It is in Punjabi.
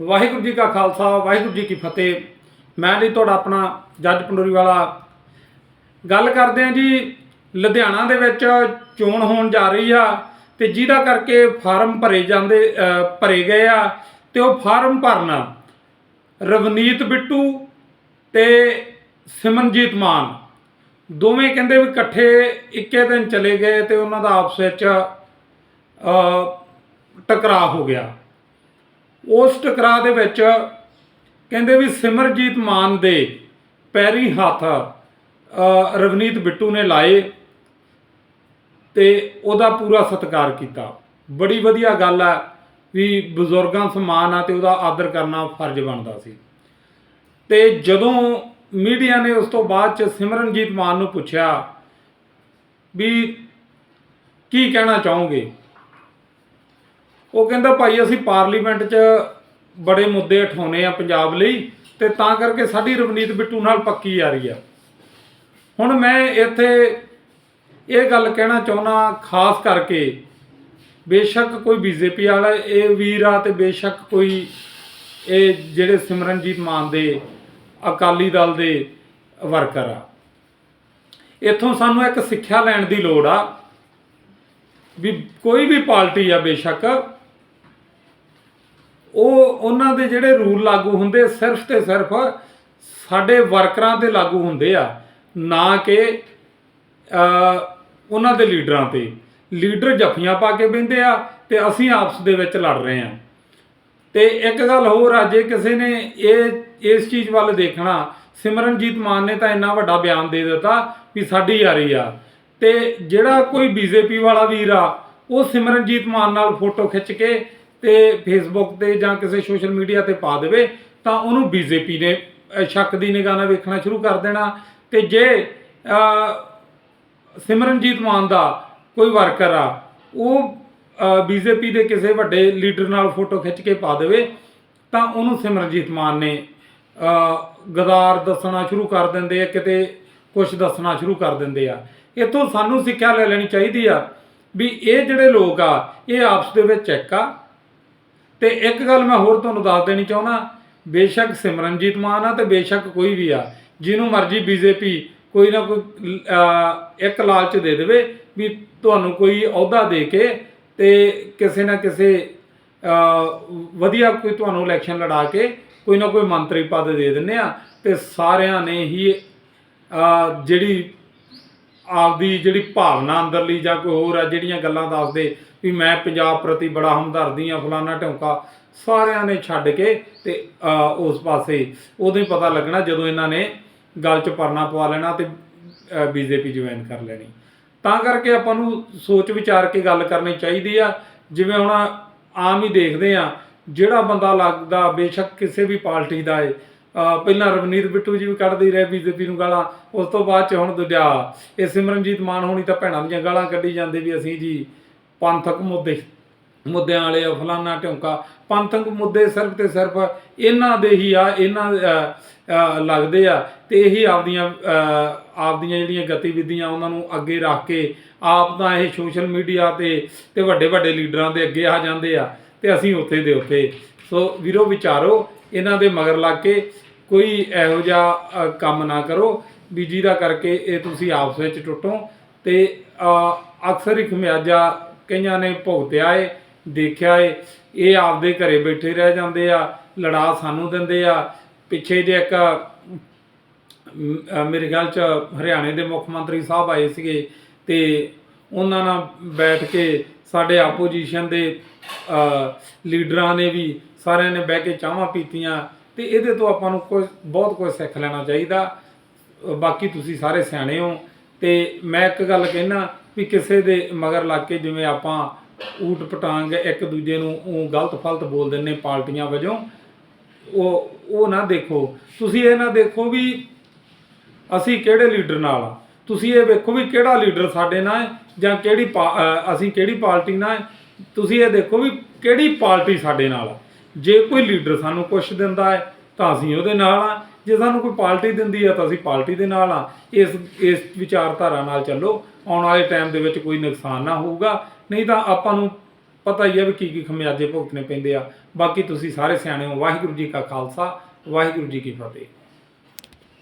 ਵਾਹਿਗੁਰੂ ਜੀ ਕਾ ਖਾਲਸਾ, ਵਾਹਿਗੁਰੂ ਜੀ ਕੀ ਫਤਿਹ। ਮੈਂ ਜੀ ਤੁਹਾਡਾ ਆਪਣਾ ਜੱਜ ਪੰਡੋਰੀ ਵਾਲਾ। ਗੱਲ ਕਰਦੇ ਹਾਂ ਜੀ, ਲੁਧਿਆਣਾ ਦੇ ਵਿੱਚ ਚੋਣ ਹੋਣ ਜਾ ਰਹੀ ਆ ਤੇ ਜਿਹਦਾ ਕਰਕੇ ਫਾਰਮ ਭਰੇ ਜਾਂਦੇ ਭਰੇ ਗਏ ਆ ਤੇ ਉਹ ਫਾਰਮ ਭਰਨਾ ਰਵਨੀਤ ਬਿੱਟੂ ਤੇ ਸਿਮਰਨਜੀਤ ਮਾਨ। ਦੋਵੇਂ ਕਹਿੰਦੇ ਵੀ ਇਕੱਠੇ ਇੱਕੇ ਦਿਨ ਚਲੇ ਗਏ ਤੇ ਉਹਨਾਂ ਦਾ ਆਪਸ ਵਿੱਚ ਟਕਰਾਅ ਹੋ ਗਿਆ। ਉਸ ਟਕਰਾਅ ਦੇ ਵਿੱਚ ਕਹਿੰਦੇ ਵੀ ਸਿਮਰਜੀਤ ਮਾਨ ਦੇ ਪੈਰੀ ਹੱਥ ਰਵਨੀਤ ਬਿੱਟੂ ਨੇ ਲਾਏ ਤੇ ਉਹਦਾ ਪੂਰਾ ਸਤਿਕਾਰ ਕੀਤਾ। ਬੜੀ ਵਧੀਆ ਗੱਲ ਆ ਵੀ ਬਜ਼ੁਰਗਾਂ ਸਮਾਨ ਆ ਤੇ ਉਹਦਾ ਆਦਰ ਕਰਨਾ ਫਰਜ਼ ਬਣਦਾ ਸੀ। ਤੇ ਜਦੋਂ ਮੀਡੀਆ ਨੇ ਉਸ ਤੋਂ ਬਾਅਦ ਚ ਸਿਮਰਨਜੀਤ ਮਾਨ ਨੂੰ ਪੁੱਛਿਆ ਵੀ ਕੀ ਕਹਿਣਾ ਚਾਹੋਗੇ? ਉਹ ਕਹਿੰਦਾ ਭਾਈ ਅਸੀਂ ਪਾਰਲੀਮੈਂਟ 'ਚ ਬੜੇ ਮੁੱਦੇ ਉਠਾਉਨੇ ਆ ਪੰਜਾਬ ਲਈ ਤੇ ਤਾਂ ਕਰਕੇ ਸਾਡੀ ਰਵਨੀਤ ਬਿੱਟੂ ਨਾਲ ਪੱਕੀ ਆ ਰਹੀ ਆ। ਹੁਣ ਮੈਂ ਇੱਥੇ ਇਹ ਗੱਲ ਕਹਿਣਾ ਚਾਹੁੰਦਾ ਖਾਸ ਕਰਕੇ ਬੇਸ਼ੱਕ ਕੋਈ ਬੀਜੇਪੀ ਵਾਲਾ, ਇਹ ਵੀਰ ਆ ਤੇ ਬੇਸ਼ੱਕ ਕੋਈ ਇਹ ਜਿਹੜੇ ਸਿਮਰਨਜੀਤ ਮਾਨ ਦੇ, ਅਕਾਲੀ ਦਲ ਦੇ ਵਰਕਰ ਆ। ਇੱਥੋਂ ਸਾਨੂੰ ਇੱਕ ਸਿੱਖਿਆ ਲੈਣ ਦੀ ਲੋੜ ਆ ਵੀ ਕੋਈ ਵੀ ਪਾਰਟੀ ਆ ਬੇਸ਼ੱਕ ਉਹ ਉਹਨਾਂ ਦੇ ਜਿਹੜੇ ਰੂਲ ਲਾਗੂ ਹੁੰਦੇ ਸਿਰਫ ਤੇ ਸਿਰਫ ਸਾਡੇ ਵਰਕਰਾਂ ਤੇ ਲਾਗੂ ਹੁੰਦੇ ਆ, ਨਾ ਕਿ ਉਹਨਾਂ ਦੇ ਲੀਡਰਾਂ ਤੇ। ਲੀਡਰ ਜੱਫੀਆਂ ਪਾ ਕੇ ਬਹਿੰਦੇ ਆ ਤੇ ਅਸੀਂ ਆਪਸ ਦੇ ਵਿੱਚ ਲੜ ਰਹੇ ਆ। ਤੇ ਇੱਕ ਗੱਲ ਹੋਰ ਆ, ਜੇ ਕਿਸੇ ਨੇ ਇਹ, ਇਸ ਚੀਜ਼ ਵੱਲ ਦੇਖਣਾ, ਸਿਮਰਨਜੀਤ ਮਾਨ ਨੇ ਤਾਂ ਇੰਨਾ ਵੱਡਾ ਬਿਆਨ ਦੇ ਦਿੱਤਾ ਵੀ ਸਾਡੀ ਯਾਰੀ ਆ। ਤੇ ਜਿਹੜਾ ਕੋਈ ਬੀਜੇਪੀ ਵਾਲਾ ਵੀਰ ਆ, ਉਹ ਸਿਮਰਨਜੀਤ ਮਾਨ ਨਾਲ ਫੋਟੋ ਖਿੱਚ ਕੇ ਤੇ ਫੇਸਬੁੱਕ ਤੇ ਜਾਂ ਕਿਸੇ ਸੋਸ਼ਲ ਮੀਡੀਆ ਤੇ ਪਾ ਦੇਵੇ, ਤਾਂ ਉਹਨੂੰ ਬੀਜੇਪੀ ਨੇ ਸ਼ੱਕ ਦੀ ਨਿਗਾਹ ਨਾਲ ਵੇਖਣਾ ਸ਼ੁਰੂ ਕਰ ਦੇਣਾ। ਤੇ ਜੇ ਸਿਮਰਨਜੀਤ ਮਾਨ ਦਾ ਕੋਈ ਵਰਕਰ ਆ, ਉਹ ਬੀਜੇਪੀ ਦੇ ਕਿਸੇ ਵੱਡੇ ਲੀਡਰ ਨਾਲ ਫੋਟੋ ਖਿੱਚ ਕੇ ਪਾ ਦੇਵੇ, ਤਾਂ ਉਹਨੂੰ ਸਿਮਰਨਜੀਤ ਮਾਨ ਨੇ ਗਦਾਰ ਦੱਸਣਾ ਸ਼ੁਰੂ ਕਰ ਦਿੰਦੇ ਆ, ਕਿਤੇ ਕੁਝ ਦੱਸਣਾ ਸ਼ੁਰੂ ਕਰ ਦਿੰਦੇ ਆ। ਇੱਥੋਂ ਸਾਨੂੰ ਸਿੱਖਿਆ ਲੈ ਲੈਣੀ ਚਾਹੀਦੀ ਆ ਵੀ ਇਹ ਜਿਹੜੇ ਲੋਕ ਆ, ਇਹ ਆਪਸ ਦੇ ਵਿੱਚ ਇੱਕ ਆ। ਤੇ ਇੱਕ ਗੱਲ ਮੈਂ ਹੋਰ ਤੁਹਾਨੂੰ ਦੱਸ ਦੇਣੀ ਚਾਹੁੰਦਾ, ਬੇਸ਼ੱਕ ਸਿਮਰਨਜੀਤ ਮਾਨ ਆ ਤੇ ਬੇਸ਼ੱਕ ਕੋਈ ਵੀ ਆ, ਜਿਹਨੂੰ ਮਰਜ਼ੀ ਬੀਜੇਪੀ ਕੋਈ ਨਾ ਕੋਈ ਇੱਕ ਲਾਲਚ ਦੇ ਦੇਵੇ ਵੀ ਤੁਹਾਨੂੰ ਕੋਈ ਅਹੁਦਾ ਦੇ ਕੇ ਤੇ ਕਿਸੇ ਨਾ ਕਿਸੇ ਵਧੀਆ ਕੋਈ ਤੁਹਾਨੂੰ ਇਲੈਕਸ਼ਨ ਲੜਾ ਕੇ ਕੋਈ ਨਾ ਕੋਈ ਮੰਤਰੀ ਪਦ ਦੇ ਦਿੰਨੇ ਆ ਤੇ ਸਾਰਿਆਂ ਨੇ ਹੀ ਜਿਹੜੀ ਆਪਦੀ ਜਿਹੜੀ ਭਾਵਨਾ ਅੰਦਰਲੀ ਜਾਂ ਕੋਈ ਹੋਰ ਆ, ਜਿਹੜੀਆਂ ਗੱਲਾਂ ਦੱਸਦੇ ਵੀ ਮੈਂ ਪੰਜਾਬ ਪ੍ਰਤੀ ਬੜਾ ਹਮਦਰਦੀ ਆ ਫਲਾਨਾ ਢੌਂਕਾ ਸਾਰਿਆਂ ਨੇ ਛੱਡ ਕੇ ਤੇ ਉਸ ਪਾਸੇ ਉਦੋਂ ਹੀ ਪਤਾ ਲੱਗਣਾ ਜਦੋਂ ਇਹਨਾਂ ਨੇ ਗੱਲ 'ਚ ਪਰਨਾ ਪਵਾ ਲੈਣਾ ਤੇ ਬੀਜੇਪੀ ਜੁਆਇਨ ਕਰ ਲੈਣੀ। ਤਾਂ ਕਰਕੇ ਆਪਾਂ ਨੂੰ ਸੋਚ ਵਿਚਾਰ ਕੇ ਗੱਲ ਕਰਨੀ ਚਾਹੀਦੀ ਆ। ਜਿਵੇਂ ਹੁਣ ਆਮ ਹੀ ਦੇਖਦੇ ਆ ਜਿਹੜਾ ਬੰਦਾ ਲੱਗਦਾ ਬੇਸ਼ੱਕ ਕਿਸੇ ਵੀ ਪਾਰਟੀ ਦਾ ਏ ਪਹਿਲਾਂ ਰਵਨੀਤ ਬਿੱਟੂ ਜੀ ਵੀ ਕੱਢਦੇ ਹੀ ਰਹੇ ਬੀਜੇਪੀ ਨੂੰ ਗਾਲਾਂ, ਉਸ ਤੋਂ ਬਾਅਦ ਚ ਹੁਣ ਦੂਜਾ, ਇਹ ਸਿਮਰਨਜੀਤ ਮਾਨ ਹੋਣੀ ਤਾਂ ਭੈਣਾਂ ਦੀਆਂ ਗਾਲਾਂ ਕੱਢੀ ਜਾਂਦੇ ਵੀ ਅਸੀਂ ਜੀ ਪੰਥਕ ਮੁੱਦੇ, ਮੁੱਦਿਆਂ ਵਾਲੇ ਆ, ਫਲਾਨਾ ਢੌਂਕਾ, ਪੰਥਕ ਮੁੱਦੇ ਸਿਰਫ ਤੇ ਸਿਰਫ ਇਹਨਾਂ ਦੇ ਹੀ ਆ, ਇਹਨਾਂ ਲੱਗਦੇ ਆ ਤੇ ਇਹੀ ਆਪਦੀਆਂ ਆਪਦੀਆਂ ਜਿਹੜੀਆਂ ਗਤੀਵਿਧੀਆਂ ਉਹਨਾਂ ਨੂੰ ਅੱਗੇ ਰੱਖ ਕੇ ਆਪ ਤਾਂ ਇਹ ਸੋਸ਼ਲ ਮੀਡੀਆ ਤੇ ਤੇ ਵੱਡੇ ਵੱਡੇ ਲੀਡਰਾਂ ਦੇ ਅੱਗੇ ਆ ਜਾਂਦੇ ਆ ਤੇ ਅਸੀਂ ਉੱਥੇ ਦੇ ਉੱਥੇ। ਸੋ ਵੀਰੋ ਵਿਚਾਰੋ, ਇਹਨਾਂ ਦੇ ਮਗਰ ਲੱਗ ਕੇ ਕੋਈ ਇਹੋ ਜਿਹਾ ਕੰਮ ਨਾ ਕਰੋ। ਵੀ ਜਿਹਦਾ ਕਰਕੇ ਇਹ ਤੁਸੀਂ ਆਪਸ ਵਿੱਚ ਟੁੱਟੋ ਤੇ ਅਕਸਰ ਹੀ ਖਮਿਆਜਾ ਕਈਆਂ ਨੇ ਭੁਗਤਿਆ ਏ, ਦੇਖਿਆ ਏ, ਇਹ ਆਪਦੇ ਘਰੇ ਬੈਠੇ ਰਹਿ ਜਾਂਦੇ ਆ, ਲੜਾ ਸਾਨੂੰ ਦਿੰਦੇ ਆ। ਪਿੱਛੇ ਜੇ ਇੱਕ ਮੇਰੇ ਖਿਆਲ ਚ ਹਰਿਆਣੇ ਦੇ ਮੁੱਖ ਮੰਤਰੀ ਸਾਹਿਬ ਆਏ ਸੀਗੇ ਤੇ ਉਹਨਾਂ ਨਾਲ ਬੈਠ ਕੇ ਸਾਡੇ ਆਪੋਜੀਸ਼ਨ ਦੇ ਲੀਡਰਾਂ ਨੇ ਵੀ ਸਾਰਿਆਂ ਨੇ ਬਹਿ ਕੇ ਚਾਹਾਂ ਪੀਤੀਆਂ ਤੇ ਇਹਦੇ ਤੋਂ ਆਪਾਂ ਨੂੰ ਕੋਈ, ਬਹੁਤ ਕੁਝ ਸਿੱਖ ਲੈਣਾ ਚਾਹੀਦਾ। ਬਾਕੀ ਤੁਸੀਂ ਸਾਰੇ ਸਿਆਣੇ ਹੋ ਤੇ ਮੈਂ ਇੱਕ ਗੱਲ ਕਹਿਣਾ ਵੀ ਕਿਸੇ ਦੇ ਮਗਰ ਲੱਗ ਕੇ ਜਿਵੇਂ ਆਪਾਂ ਊਟ ਪਟਾਂਗ ਇੱਕ ਦੂਜੇ ਨੂੰ ਊਂ ਗਲਤ ਫਲਤ ਬੋਲ ਦਿੰਨੇ ਪਾਰਟੀਆਂ ਵਜੋਂ, ਉਹ ਉਹ ਨਾ ਦੇਖੋ। ਤੁਸੀਂ ਇਹ ਨਾ ਦੇਖੋ ਵੀ ਅਸੀਂ ਕਿਹੜੇ ਲੀਡਰ ਨਾਲ ਆ। ਤੁਸੀਂ ਇਹ ਵੇਖੋ ਵੀ ਕਿਹੜਾ ਲੀਡਰ ਸਾਡੇ ਨਾਲ ਜਾਂ ਕਿਹੜੀ ਪਾ- ਅਸੀਂ ਕਿਹੜੀ ਪਾਰਟੀ ਨਾਲ ਤੁਸੀਂ ਇਹ ਦੇਖੋ ਵੀ ਕਿਹੜੀ ਪਾਰਟੀ ਸਾਡੇ ਨਾਲ ਆ। ਜੇ ਕੋਈ ਲੀਡਰ ਸਾਨੂੰ ਕੁਛ ਦਿੰਦਾ ਹੈ ਤਾਂ ਅਸੀਂ ਉਹਦੇ ਨਾਲ ਆ। ਜੇ ਸਾਨੂੰ ਕੋਈ ਪਾਰਟੀ ਦਿੰਦੀ ਆ ਤਾਂ ਅਸੀਂ ਪਾਰਟੀ ਦੇ ਨਾਲ ਆ। ਇਸ ਇਸ ਵਿਚਾਰਧਾਰਾ ਨਾਲ ਚੱਲੋ। ਆਉਣ ਵਾਲੇ ਟਾਈਮ ਦੇ ਵਿੱਚ ਕੋਈ ਨੁਕਸਾਨ ਨਾ ਹੋਊਗਾ। ਨਹੀਂ ਤਾਂ ਆਪਾਂ ਨੂੰ ਪਤਾ ਹੀ ਹੈ ਵੀ ਕੀ ਕੀ ਖਮਿਆਜੇ ਭੁਗਤਣੇ ਪੈਂਦੇ ਆ। ਬਾਕੀ ਤੁਸੀਂ ਸਾਰੇ ਸਿਆਣੇ ਹੋ। ਵਾਹਿਗੁਰੂ ਜੀ ਕਾ ਖਾਲਸਾ, ਵਾਹਿਗੁਰੂ ਜੀ ਕੀ ਫਤਿਹ।